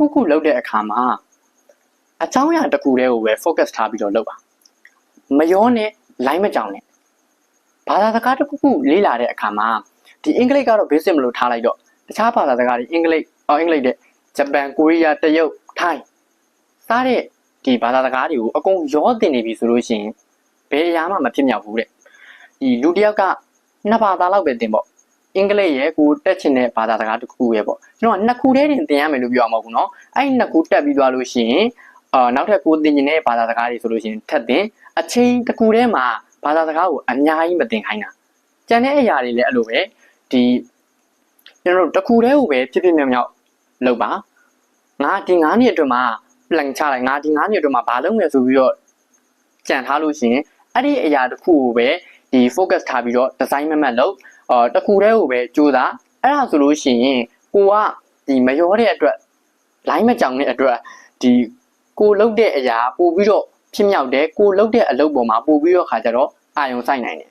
ခုခုလုပ်တဲ့အခါမှာအကြောင်းအရာတစ်ခုတည်းကိုပဲ focus ထားပြီးတော့လုပ်ပါမရောနဲ့ line မကြောင်နဲ့ဘာသာစကားတစ်ခုခုလေ့လာတဲ့အခါမှာဒီအင်္ဂလိပ်ကတော့ basic မလို့ထားလိုက်တော့တခြားဘာသာစကားတွေအင်္ဂလိပ်အော်အင်္ဂလိပ်တဲ့ဂျပန်ကိုရီးယားတရုတ်ထိုင်းစားတဲ့ဒီဘာသာစကားတွေကိုအကုန်ရောတင်နေပြီဆိုလို့ရှိရင်ဘယ်အရာမှမဖြစ်မြောက်ဘူးတဲ့ဒီလူတစ်ယောက်ကနှစ်ဘာသာလောက်ပဲတင်ပေါ့ အင်္ဂလိပ်ရဲ့ကိုတက်ချင်တဲ့ဘာသာစကားတစ်ခုရဲ့ပေါ့ကျွန်တော်ကနှစ်ခုတည်းတင်သင်ရမယ်လို့ပြောရမှာပေါ့နော်အဲ့ဒီနှစ်ခုတက်ပြီးသွားလို့ရှိရင်အာနောက်ထပ်ကိုသင်ကျင်တဲ့ဘာသာစကားတွေဆိုလို့ရှိရင်ထပ်သင်အချိန်တစ်ခုတည်းမှာဘာသာစကားကိုအများကြီးမသင်ခိုင်းတာကျန်တဲ့အရာတွေလည်းအဲ့လိုပဲဒီကျွန်တော်တို့တစ်ခုတည်းကိုပဲဖြစ်ဖြစ်မြောက်မြောက်လုပ်ပါငါဒီ9နှစ်အတွင်းမှာ plan ချလိုက်ငါဒီ9နှစ်အတွင်းမှာဘာလုပ်မယ်ဆိုပြီးတော့ကြံထားလို့ရှိရင်အဲ့ဒီအရာတစ်ခုကိုပဲဒီ focus ထားပြီးတော့ design မမတ်လုပ် အော်တစ်ခုတည်းကိုပဲကြိုးစားအဲ့ဒါဆိုလို့ရှိရင်ကိုကဒီမရောတဲ့အတွက် line မကြောင်တဲ့အတွက်ဒီကိုလုတ်တဲ့အရာပို့ပြီးတော့ဖြစ်မြောက်တယ်ကိုလုတ်တဲ့အလုပ်ပေါ်မှာပို့ပြီးတော့ခါကြတော့အာယုံဆိုင်နိုင်တယ်